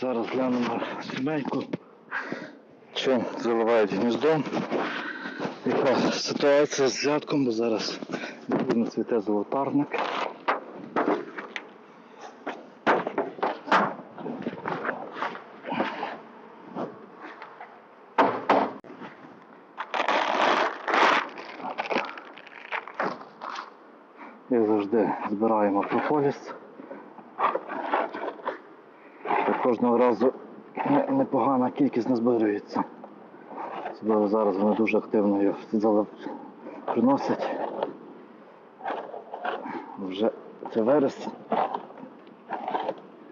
Зараз глянемо сімейку, чим заливають гніздо. Яка ситуація з взятком, бо зараз не цвіте золотарник. Як завжди збираємо прополіс. Кожного разу непогана кількість назбирюється. Особливо зараз вони дуже активно його приносять. Вже це вересень.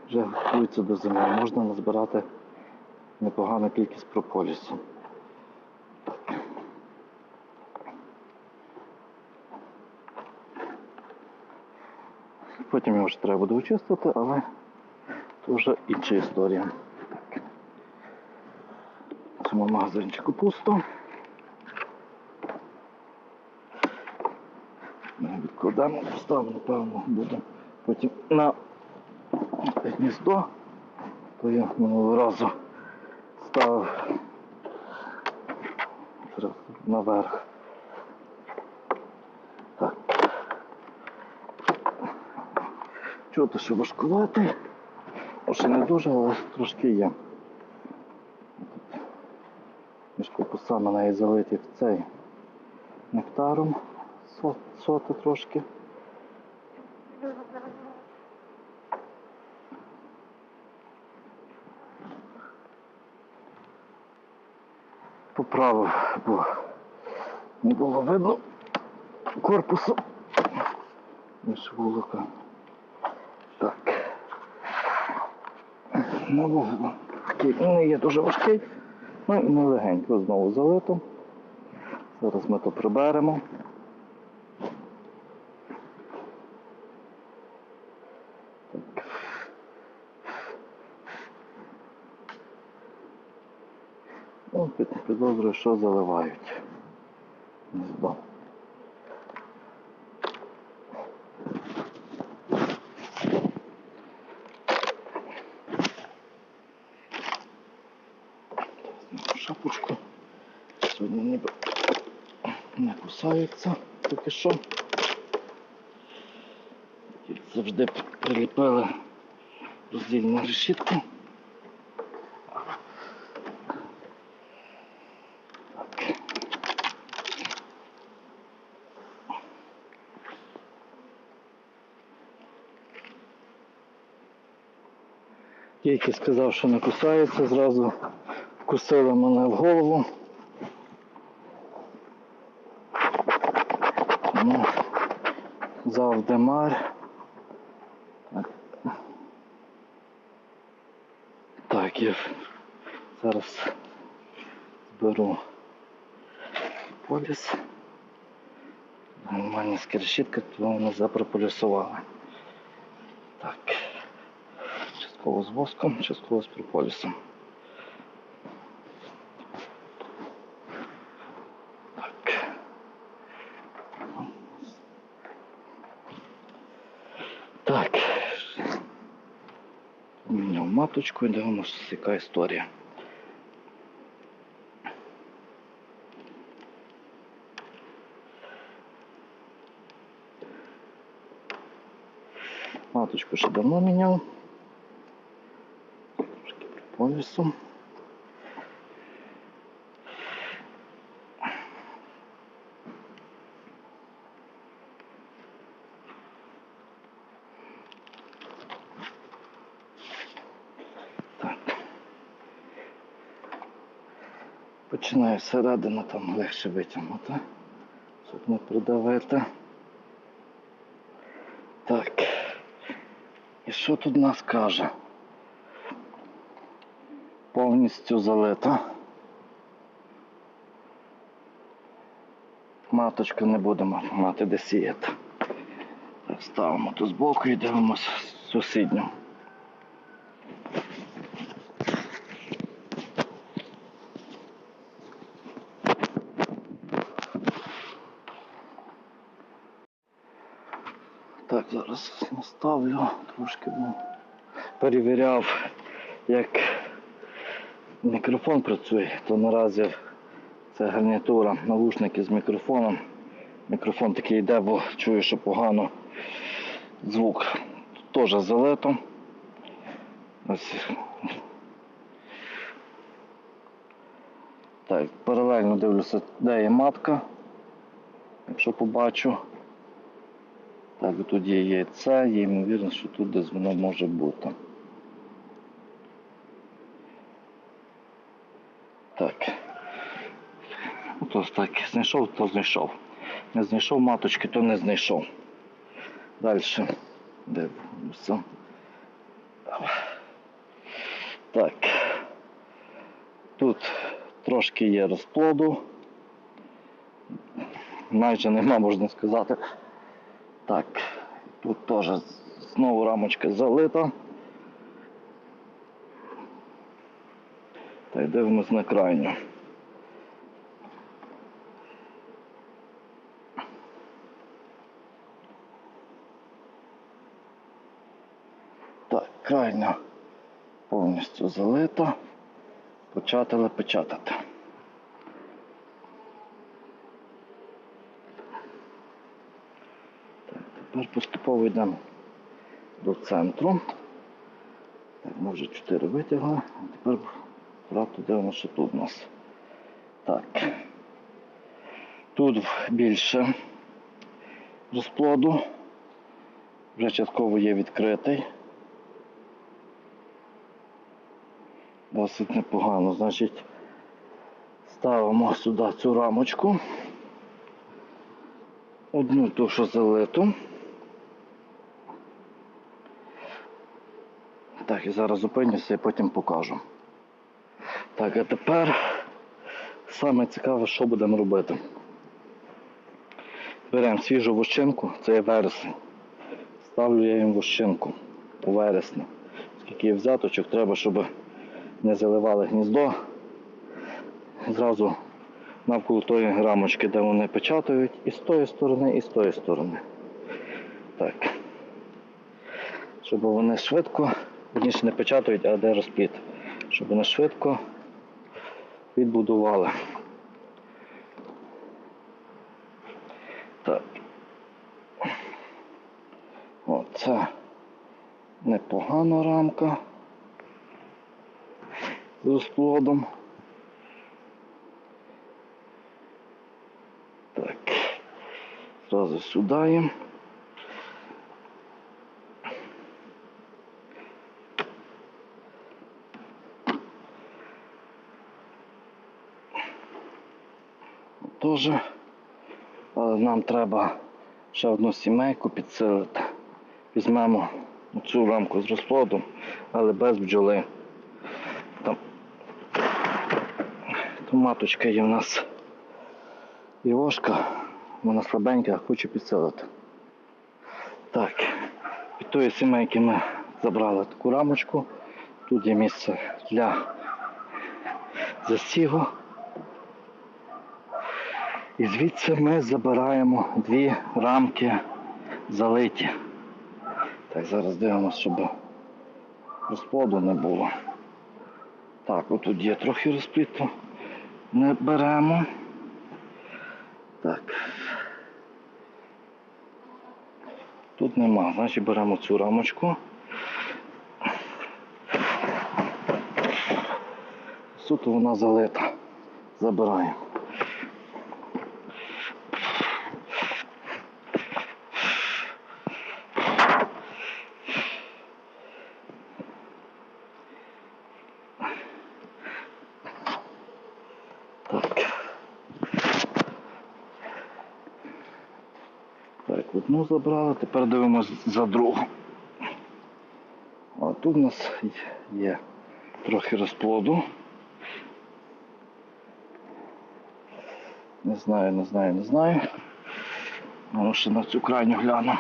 Вже готується до зими. Можна назбирати непогану кількість прополісу. Потім його ж треба буде очистити, але це інша історія. Так. В цьому магазинчику пусто. Ми відкладемо, поставимо, напевно, буде потім на гніздо, то я минулого разу ставив зараз наверх. Так. Чого-то ще важкувати. Може не дуже, але трошки є. Між корпусами неї залиті в цей нектаром со- соти трошки. Поправив, бо не було видно корпусу. Між вулика. Так. Ну, такий не є дуже важкий. Ну і не легенько знову залито. Зараз ми то приберемо. Так. Підозрюю, що заливають. Гніздо. Шапочку. Сьогодні ніби не кусаються поки що. Завжди приліпили роздільну решітку. Тільки сказав, що не кусається, зразу вкусили мене в голову. Ну, завдемар. Так. Я зараз зберу поліс. Нормальна скрешітка, то вони запрополісували. Так. Частково з воском, частково з прополісом. Так. Так. Міняв маточку і дивимося, яка історія. Маточку ще давно міняв. Трошки. Так. Починаю всередину там легше витягнути, щоб не придавити. Так. І що тут нас каже? Повністю залита. Маточку не будемо мати де сіяти. Так, ставимо тут збоку і дивимося сусідню. Так, зараз наставлю трошки бо перевіряв, як мікрофон працює, то наразі це гарнітура, навушники з мікрофоном. Мікрофон такий йде, бо чую, що погано звук. Тут теж залито. Ось. Так, паралельно дивлюся, де є матка. Якщо побачу. Так, тут є яйце, є ймовірність, що тут десь воно може бути. Так. Ну, то так, знайшов, то знайшов. Не знайшов маточки, то не знайшов. Далі. Дивимося. Так. Тут трошки є розплоду. Майже нема, можна сказати. Так, тут теж знову рамочка залита. Так, дивимось на крайню. Так, крайня повністю залита. Початили печатати. Тепер поступово йдемо до центру. Так, ми вже 4 витягли, а тепер правда дивимося, що тут у нас. Так. Тут більше розплоду. Вже частково є відкритий. Досить непогано. Значить, ставимо сюди цю рамочку. Одну ту, що залиту. Так, і зараз зупинюся і потім покажу. Так, а тепер саме цікаве, що будемо робити. Беремо свіжу вощинку, це є вересень. Ставлю я їм вощинку у вересні. Скільки є взяточок, треба, щоб не заливали гніздо. Зразу навколо тої рамочки, де вони печатають, і з тої сторони, і з тої сторони. Так. Щоб вони швидко, верніше не печатають, а де розпліт. Щоб вони швидко відбудували. Так. Оце непогана рамка з розплодом. Так. Зразу сюди Тоже. Але нам треба ще одну сімейку підсилити. Візьмемо цю рамку з розплодом, але без бджоли. Там, там маточка є в нас Івошка, вона слабенька, хочу підсилити. Так, від тої сімейки ми забрали таку рамочку. Тут є місце для засіву. І звідси ми забираємо дві рамки залиті. Так, зараз дивимося, щоб розплоду не було. Так, отут є трохи розпліту. Не беремо. Так. Тут нема, значить беремо цю рамочку. Суто вона залита. Забираємо. Так. Так, одну забрали, тепер дивимося за другу. А тут у нас є трохи розплоду. Не знаю, не знаю, не знаю. Ну, ще на цю крайню гляну.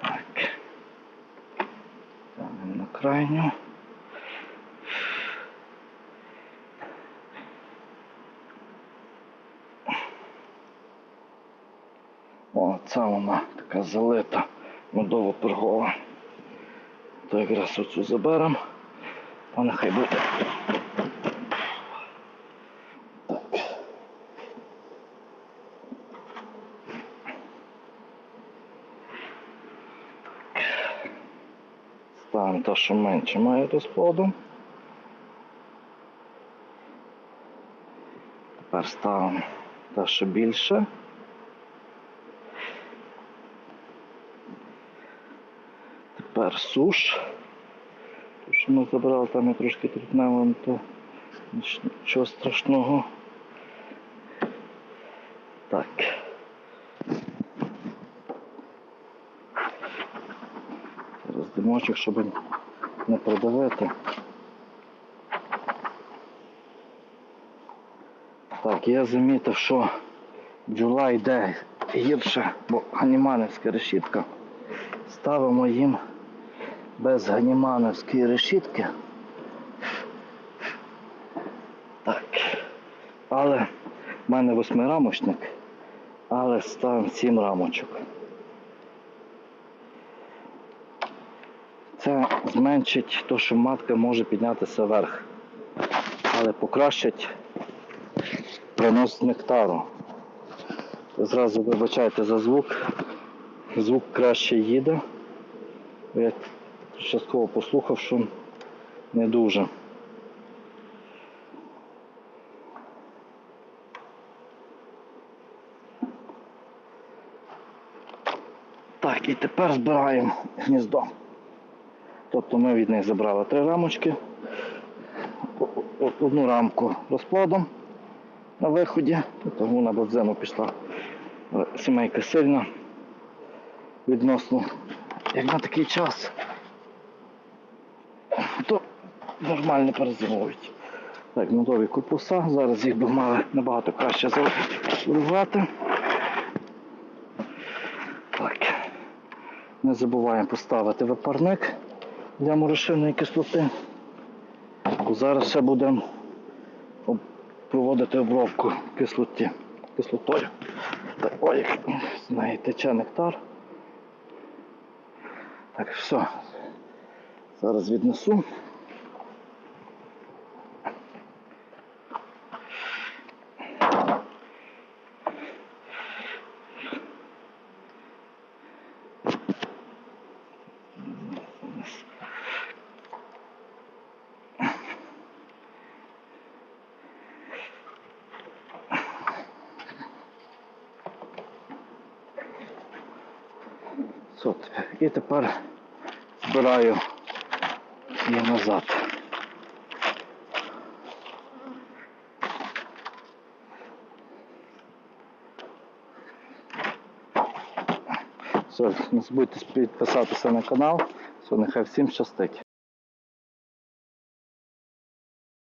Так. Ставимо на крайню. О, це вона така залита медово пергова. То якраз оцю заберемо. А нехай буде. Так. Ставимо те, що менше має розплоду. Тепер ставимо те, що більше. Тепер суш. Те, що ми забрали, там я трошки трутнево, ну то нічого страшного. Так. Зараз димочок, щоб не продавити. Так, я замітив, що бджола йде гірше, бо ганіманівська решітка. Ставимо їм без ганімановської решітки. Так. Але в мене восьмирамочник, але ставимо сім рамочок. Це зменшить те, що матка може піднятися вверх, але покращить принос нектару. Зразу вибачайте за звук. Звук краще їде. Частково послухав, що не дуже. Так, і тепер збираємо гніздо. Тобто ми від них забрали три рамочки, одну рамку розплодом на виході, тому на бадзену пішла сімейка сильна відносно. Як на такий час, нормально перезимують. Так, медові корпуса. Зараз їх би мали набагато краще зарувати. Так. Не забуваємо поставити випарник для морошинної кислоти. Зараз ще будемо проводити обробку кислоті, кислотою. Так, ой, з неї тече нектар. Так, все. Зараз віднесу. І тепер збираю її назад. Все, не забудьте підписатися на канал. Все, нехай всім щастить.